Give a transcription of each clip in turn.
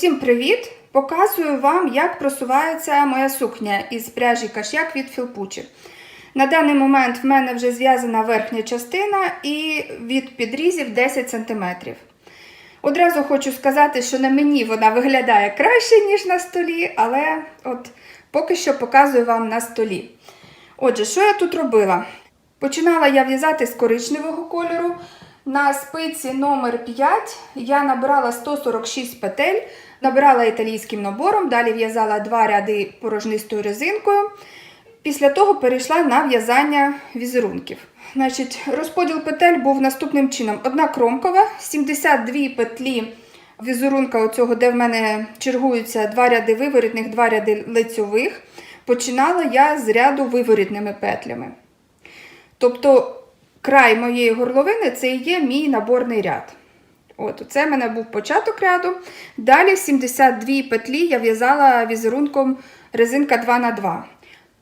Усім привіт! Показую вам, як просувається моя сукня із пряжі кашяк від Філпучі. На даний момент в мене вже зв'язана верхня частина і від підрізів 10 см. Одразу хочу сказати, що на мені вона виглядає краще, ніж на столі, але от поки що показую вам на столі. Отже, що я тут робила? Починала я в'язати з коричневого кольору. На спиці номер 5 я набирала 146 петель, набирала італійським набором, далі в'язала два ряди порожнистою резинкою. Після того перейшла на в'язання візерунків. Значить, розподіл петель був наступним чином: одна кромкова, 72 петлі візерунка, оцього, де в мене чергуються два ряди виворітних, два ряди лицьових. Починала я з ряду виворітними петлями. Тобто край моєї горловини це і є мій наборний ряд. От, Це в мене був початок ряду. Далі 72 петлі я в'язала візерунком резинка 2х2.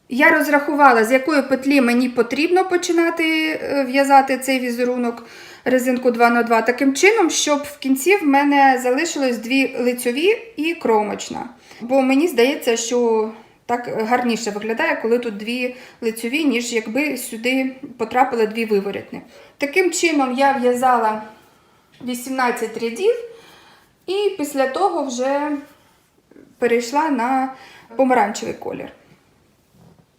Я розрахувала, з якої петлі мені потрібно починати е, в'язати цей візерунок резинку 2х2, таким чином, щоб в кінці в мене залишилось дві лицьові і кромочна. Бо мені здається, що так гарніше виглядає, коли тут дві лицьові, ніж якби сюди потрапили дві виворітні. Таким чином я в'язала 18 рядів, і після того вже перейшла на помаранчевий колір.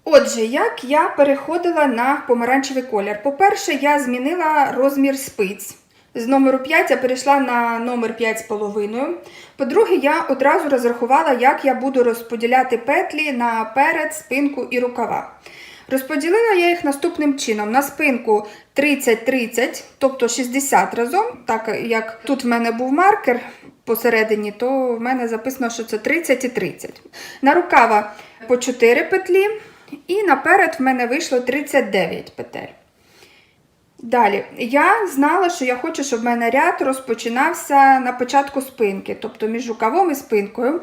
Отже, як я переходила на помаранчевий колір? По-перше, я змінила розмір спиць. З номеру 5 я перейшла на номер 5,5. По-друге, я одразу розрахувала, як я буду розподіляти петлі на перед, спинку і рукава. Розподілила я їх наступним чином: на спинку 30-30, тобто 60 разом, так як тут в мене був маркер посередині, то в мене записано, що це 30 і 30. На рукава по 4 петлі, і наперед в мене вийшло 39 петель. Далі, я знала, що я хочу, щоб в мене ряд розпочинався на початку спинки, тобто між рукавом і спинкою.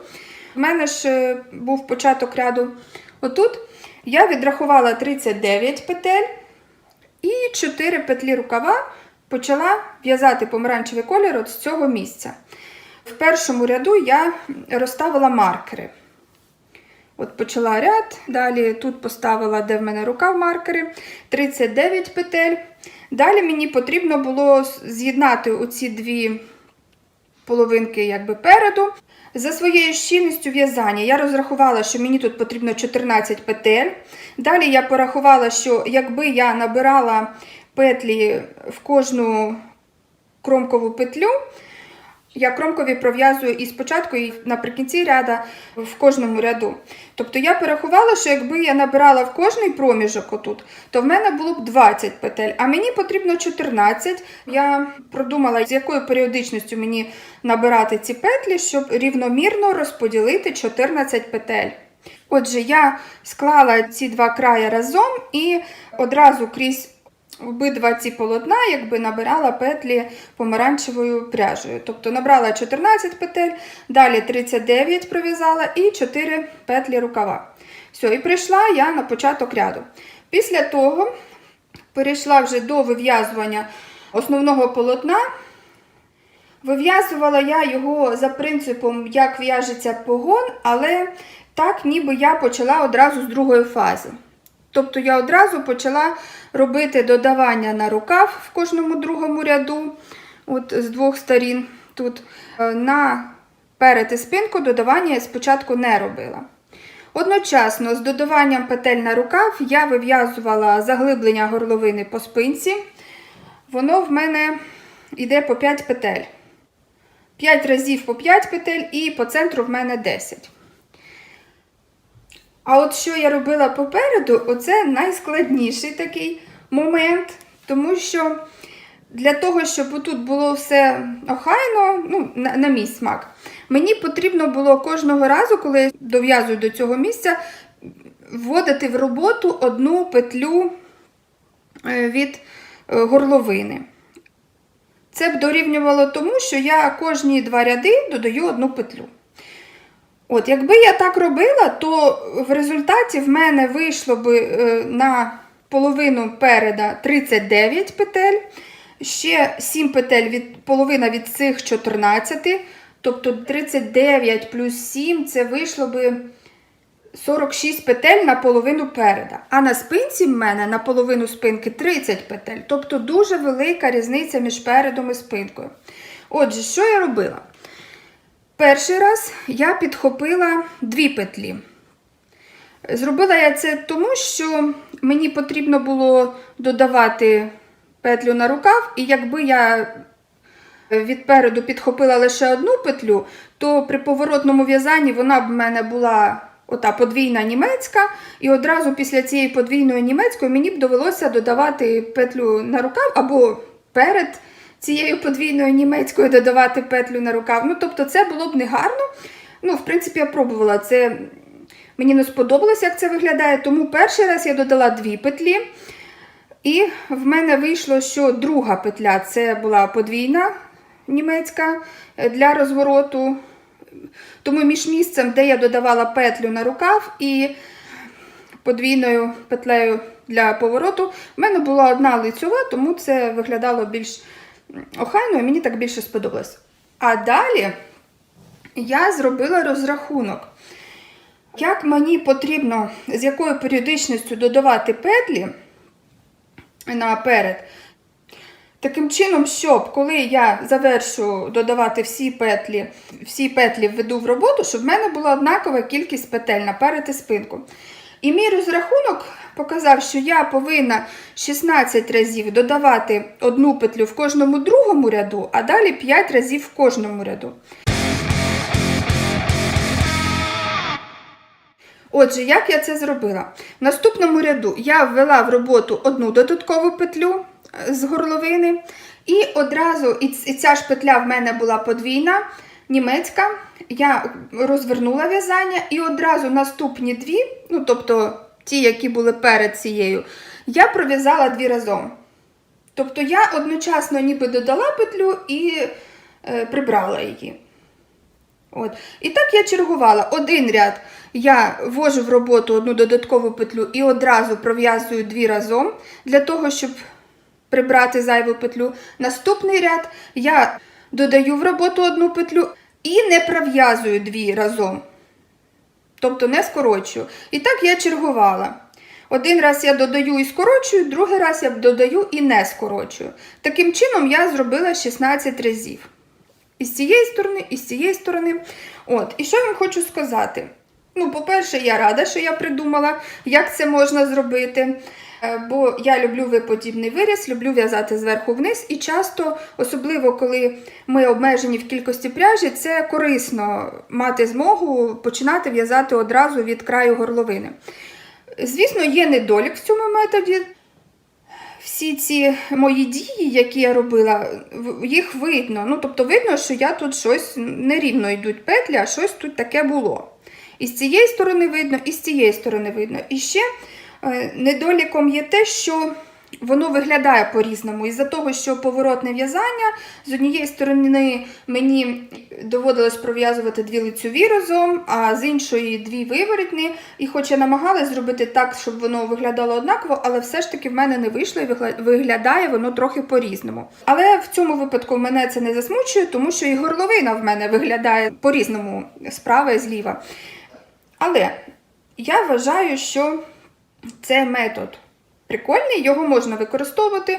У мене ж е, був початок ряду отут. Я відрахувала 39 петель і 4 петлі рукава почала в'язати помаранчевий колір от з цього місця. В першому ряду я розставила маркери. От почала ряд, далі тут поставила, де в мене рукав маркери, 39 петель. Далі мені потрібно було з'єднати оці дві половинки якби переду. За своєю щільністю в'язання я розрахувала, що мені тут потрібно 14 петель. Далі я порахувала, що якби я набирала петлі в кожну кромкову петлю, я кромкові пров'язую і спочатку, і наприкінці ряда в кожному ряду. Тобто я порахувала, що якби я набирала в кожний проміжок отут, то в мене було б 20 петель, а мені потрібно 14. Я продумала, з якою періодичністю мені набирати ці петлі, щоб рівномірно розподілити 14 петель. Отже, я склала ці два краї разом і одразу крізь обидва ці полотна якби набирала петлі помаранчевою пряжею. Тобто набрала 14 петель, далі 39 пров'язала і 4 петлі рукава. Все, і прийшла я на початок ряду. Після того перейшла вже до вив'язування основного полотна. Вив'язувала я його за принципом, як в'яжеться погон, але так, ніби я почала одразу з другої фази. Тобто я одразу почала робити додавання на рукав в кожному другому ряду, от з двох сторін. Тут е, на перед і спинку додавання я спочатку не робила. Одночасно з додаванням петель на рукав я вив'язувала заглиблення горловини по спинці. Воно в мене йде по 5 петель. 5 разів по 5 петель і по центру в мене 10. А от що я робила попереду, оце найскладніший такий момент, тому що для того, щоб тут було все охайно, ну, на, на мій смак, мені потрібно було кожного разу, коли я дов'язую до цього місця, вводити в роботу одну петлю е, від е, горловини. Це б дорівнювало тому, що я кожні два ряди додаю одну петлю. От, Якби я так робила, то в результаті в мене вийшло б е, на половину переда 39 петель, ще 7 петель від половина від цих 14, Тобто 39 плюс 7 це вийшло би 46 петель на половину переда. А на спинці в мене на половину спинки 30 петель. Тобто дуже велика різниця між передом і спинкою. Отже, що я робила? Перший раз я підхопила дві петлі. Зробила я це тому, що мені потрібно було додавати петлю на рукав, і якби я відпереду підхопила лише одну петлю, то при поворотному в'язанні вона б в мене була ота подвійна німецька, і одразу після цієї подвійної німецької мені б довелося додавати петлю на рукав або перед цією подвійною німецькою додавати петлю на рукав. Ну, тобто, це було б не гарно. Ну, в принципі, я пробувала це. Мені не сподобалось, як це виглядає, тому перший раз я додала дві петлі. І в мене вийшло, що друга петля це була подвійна німецька для розвороту. Тому між місцем, де я додавала петлю на рукав і подвійною петлею для повороту, в мене була одна лицьова, тому це виглядало більш охайно і мені так більше сподобалось. А далі я зробила розрахунок. Як мені потрібно, з якою періодичністю додавати петлі наперед, таким чином, щоб коли я завершу додавати всі петлі, всі петлі введу в роботу, щоб в мене була однакова кількість петель наперед і спинку. І мій розрахунок показав, що я повинна 16 разів додавати одну петлю в кожному другому ряду, а далі 5 разів в кожному ряду. Отже, як я це зробила? В наступному ряду я ввела в роботу одну додаткову петлю е, з горловини, і одразу, і ця ж петля в мене була подвійна, німецька. Я розвернула в'язання і одразу наступні дві, ну тобто ті, які були перед цією, я пров'язала дві разом. Тобто я одночасно ніби додала петлю і е, прибрала її. От. І так я чергувала. Один ряд я ввожу в роботу одну додаткову петлю і одразу пров'язую дві разом для того, щоб прибрати зайву петлю. Наступний ряд я додаю в роботу одну петлю і не пров'язую дві разом. Тобто не скорочую. І так я чергувала. Один раз я додаю і скорочую, другий раз я додаю і не скорочую. Таким чином я зробила 16 разів. І з цієї сторони, і з цієї сторони. От, і що я вам хочу сказати? Ну, по-перше, я рада, що я придумала, як це можна зробити. Е, Бо я люблю виподібний виріз, люблю в'язати зверху вниз, і часто, особливо коли ми обмежені в кількості пряжі, це корисно мати змогу починати в'язати одразу від краю горловини. Звісно, є недолік в цьому методі. Всі ці мої дії, які я робила, їх видно. Ну, тобто видно, що я тут щось нерівно йдуть петлі, а щось тут таке було. І з цієї сторони видно, і з цієї сторони видно. І ще недоліком є те, що воно виглядає по-різному. Із-за того, що поворотне в'язання, з однієї сторони мені доводилось пров'язувати дві лицьові разом, а з іншої дві виворотні. І хоч я намагалась зробити так, щоб воно виглядало однаково, але все ж таки в мене не вийшло і виглядає воно трохи по-різному. Але в цьому випадку мене це не засмучує, тому що і горловина в мене виглядає по-різному справа і зліва. Але я вважаю, що цей метод прикольний, його можна використовувати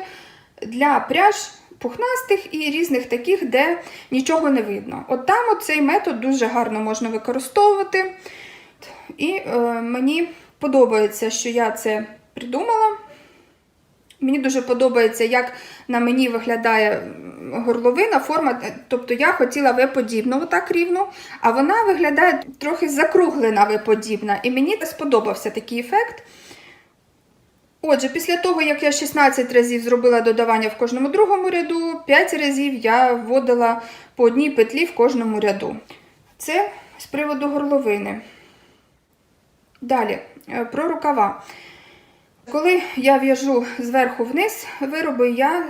для пряж пухнастих і різних таких, де нічого не видно. От там от цей метод дуже гарно можна використовувати. І е, мені подобається, що я це придумала. Мені дуже подобається, як на мені виглядає горловина, форма. Тобто я хотіла V-подібну, отак рівно, а вона виглядає трохи закруглена V-подібна. І мені сподобався такий ефект. Отже, після того, як я 16 разів зробила додавання в кожному другому ряду, 5 разів я вводила по одній петлі в кожному ряду. Це з приводу горловини. Далі, е, про рукава. Коли я в'яжу зверху вниз вироби, я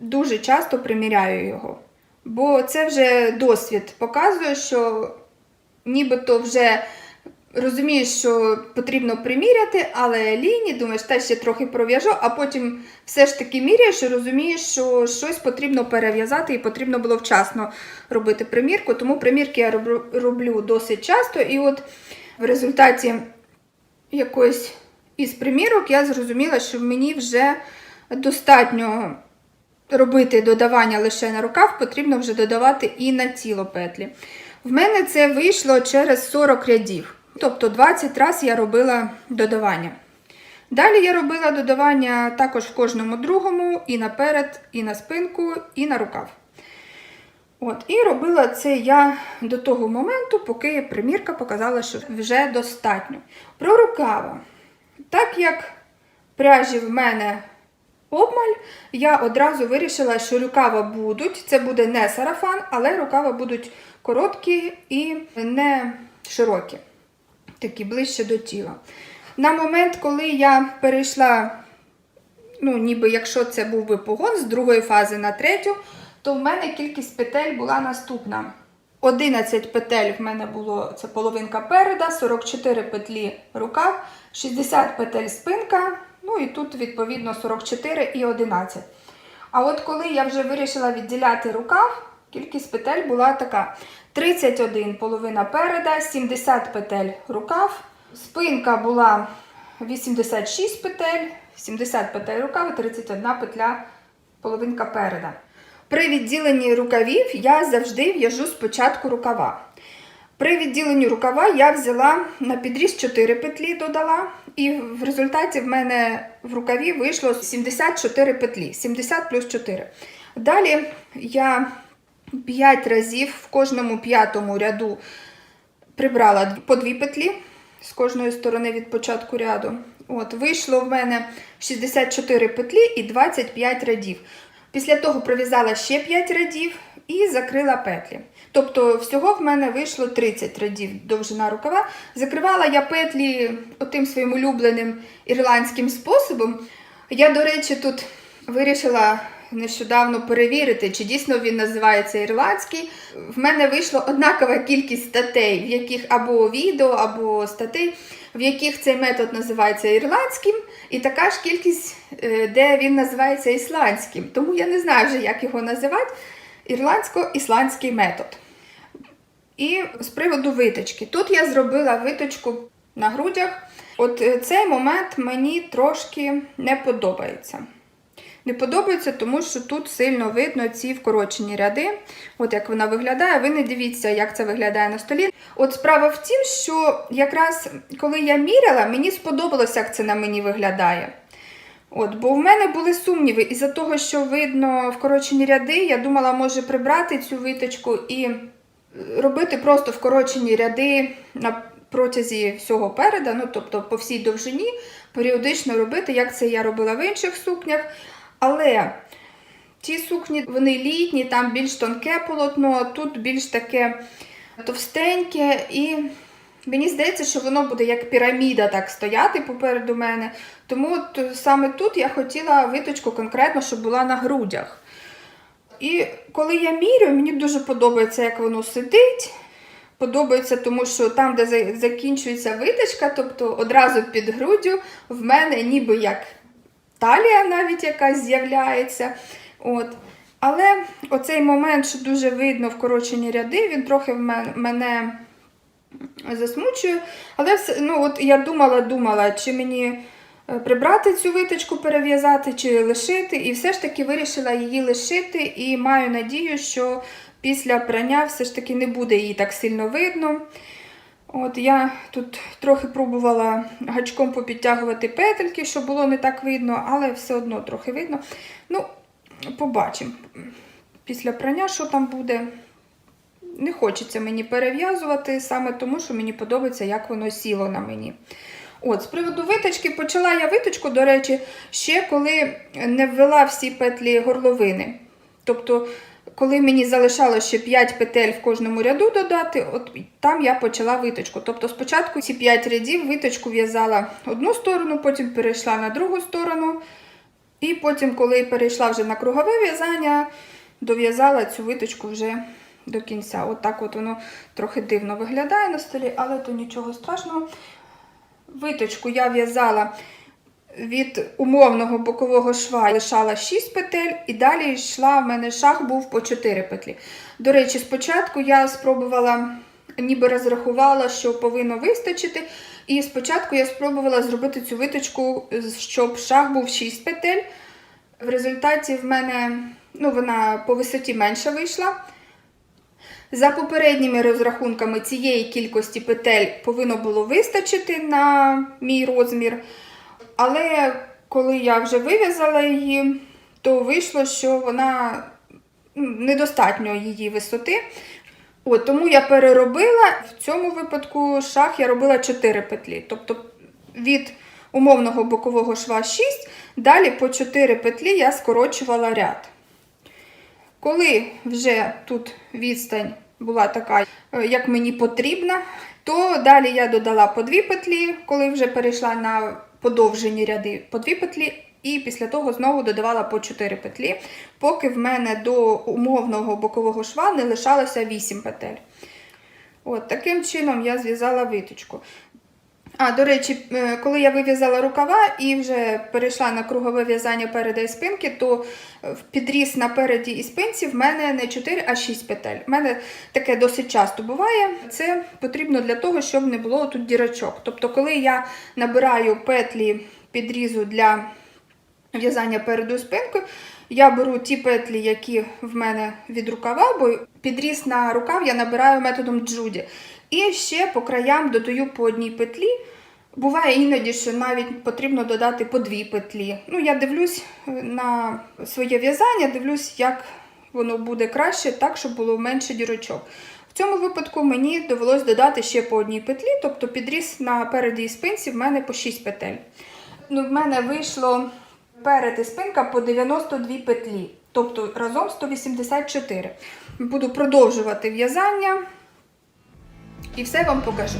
дуже часто приміряю його. Бо це вже досвід показує, що нібито вже розумієш, що потрібно приміряти, але лінії, думаєш, та ще трохи пров'яжу, а потім все ж таки міряєш і розумієш, що щось потрібно перев'язати і потрібно було вчасно робити примірку. Тому примірки я роблю, досить часто. І от в результаті якоїсь із примірок я зрозуміла, що мені вже достатньо робити додавання лише на рукав, потрібно вже додавати і на тіло петлі. В мене це вийшло через 40 рядів. Тобто 20 разів я робила додавання. Далі я робила додавання також в кожному другому, і наперед, і на спинку, і на рукав. От, і робила це я до того моменту, поки примірка показала, що вже достатньо. Про рукава. Так як пряжі в мене обмаль, я одразу вирішила, що рукава будуть. Це буде не сарафан, але рукава будуть короткі і не широкі, такі ближче до тіла. На момент, коли я перейшла, ну, ніби якщо це був би погон з другої фази на третю, то в мене кількість петель була наступна. 11 петель в мене було це половинка переда, 44 петлі рукав, 60 петель спинка, ну і тут відповідно 44 і 11. А от коли я вже вирішила відділяти рукав, кількість петель була така: 31 половина переда, 70 петель рукав, спинка була 86 петель, 70 петель рукав і 31 петля половинка переда. При відділенні рукавів я завжди в'яжу спочатку рукава. При відділенні рукава я взяла на підріз 4 петлі, додала, і в результаті в мене в рукаві вийшло 74 петлі, 70 плюс 4. Далі я 5 разів в кожному п'ятому ряду прибрала по 2 петлі з кожної сторони від початку ряду. От, вийшло в мене 64 петлі і 25 рядів. Після того пров'язала ще 5 рядів і закрила петлі. Тобто, всього в мене вийшло 30 рядів довжина рукава. Закривала я петлі отим своїм улюбленим ірландським способом. Я, до речі, тут вирішила нещодавно перевірити, чи дійсно він називається ірландський. В мене вийшла однакова кількість статей, в яких або відео, або статей, в яких цей метод називається ірландським, і така ж кількість, е, де він називається ісландським. Тому я не знаю вже, як його називати. Ірландсько-ісландський метод. І з приводу виточки. Тут я зробила виточку на грудях. От е, цей момент мені трошки не подобається. Не подобається, тому що тут сильно видно ці вкорочені ряди. От як вона виглядає. Ви не дивіться, як це виглядає на столі. От справа в тім, що якраз коли я міряла, мені сподобалося, як це на мені виглядає. От, бо в мене були сумніви, із-за того, що видно вкорочені ряди, я думала, може прибрати цю виточку і робити просто вкорочені ряди на протязі всього переда, ну тобто по всій довжині, періодично робити, як це я робила в інших сукнях. Але ті сукні, вони літні, там більш тонке полотно, тут більш таке товстеньке. І мені здається, що воно буде як піраміда так стояти попереду мене. Тому от саме тут я хотіла виточку конкретно, щоб була на грудях. І коли я мірю, мені дуже подобається, як воно сидить. Подобається, тому що там, де закінчується виточка, тобто одразу під груддю, в мене ніби як талія навіть якась з'являється. От. Але оцей момент, що дуже видно вкорочені ряди, він трохи в мене засмучує. Але ну, от я думала, думала, чи мені е, прибрати цю виточку, перев'язати, чи лишити. І все ж таки вирішила її лишити, і маю надію, що після прання все ж таки не буде її так сильно видно. От я тут трохи пробувала гачком попідтягувати петельки, щоб було не так видно, але все одно трохи видно. Ну, побачимо. Після прання, що там буде. Не хочеться мені перев'язувати саме тому, що мені подобається, як воно сіло на мені. От, з приводу виточки, почала я виточку, до речі, ще коли не ввела всі петлі горловини. Тобто, коли мені залишалося ще 5 петель в кожному ряду додати, от там я почала виточку. Тобто, спочатку ці 5 рядів виточку в'язала одну сторону, потім перейшла на другу сторону. І потім, коли перейшла вже на кругове в'язання, дов'язала цю виточку вже до кінця. От так от воно трохи дивно виглядає на столі, але то нічого страшного. Виточку я в'язала від умовного бокового шва лишала 6 петель, і далі йшла в мене шах був по 4 петлі. До речі, спочатку я спробувала, ніби розрахувала, що повинно вистачити. І спочатку я спробувала зробити цю виточку, щоб шах був 6 петель. В результаті в мене ну, вона по висоті менша вийшла. За попередніми розрахунками цієї кількості петель повинно було вистачити на мій розмір. Але коли я вже вив'язала її, то вийшло, що вона недостатньо її висоти. От, тому я переробила. В цьому випадку шах я робила 4 петлі. Тобто від умовного бокового шва 6, далі по 4 петлі я скорочувала ряд. Коли вже тут відстань була така, е, як мені потрібна, то далі я додала по 2 петлі, коли вже перейшла на подовжені ряди по 2 петлі, і після того знову додавала по 4 петлі, поки в мене до умовного бокового шва не лишалося 8 петель. От, таким чином я зв'язала виточку. А, до речі, е, коли я вив'язала рукава і вже перейшла на кругове в'язання переда і спинки, то е, в підріз на переді і спинці в мене не 4, а 6 петель. У мене таке досить часто буває. Це потрібно для того, щоб не було тут дірочок. Тобто, коли я набираю петлі підрізу для в'язання переду і спинкою, я беру ті петлі, які в мене від рукава, бо підріз на рукав я набираю методом джуді. І ще по краям додаю по одній петлі. Буває іноді, що навіть потрібно додати по дві петлі. Ну, я дивлюсь е, на своє в'язання, дивлюсь, як воно буде краще, так, щоб було менше дірочок. В цьому випадку мені довелось додати ще по одній петлі, тобто підріз на переді і спинці в мене по 6 петель. Ну, в мене вийшло перед і спинка по 92 петлі, тобто разом 184. Буду продовжувати в'язання і все вам покажу.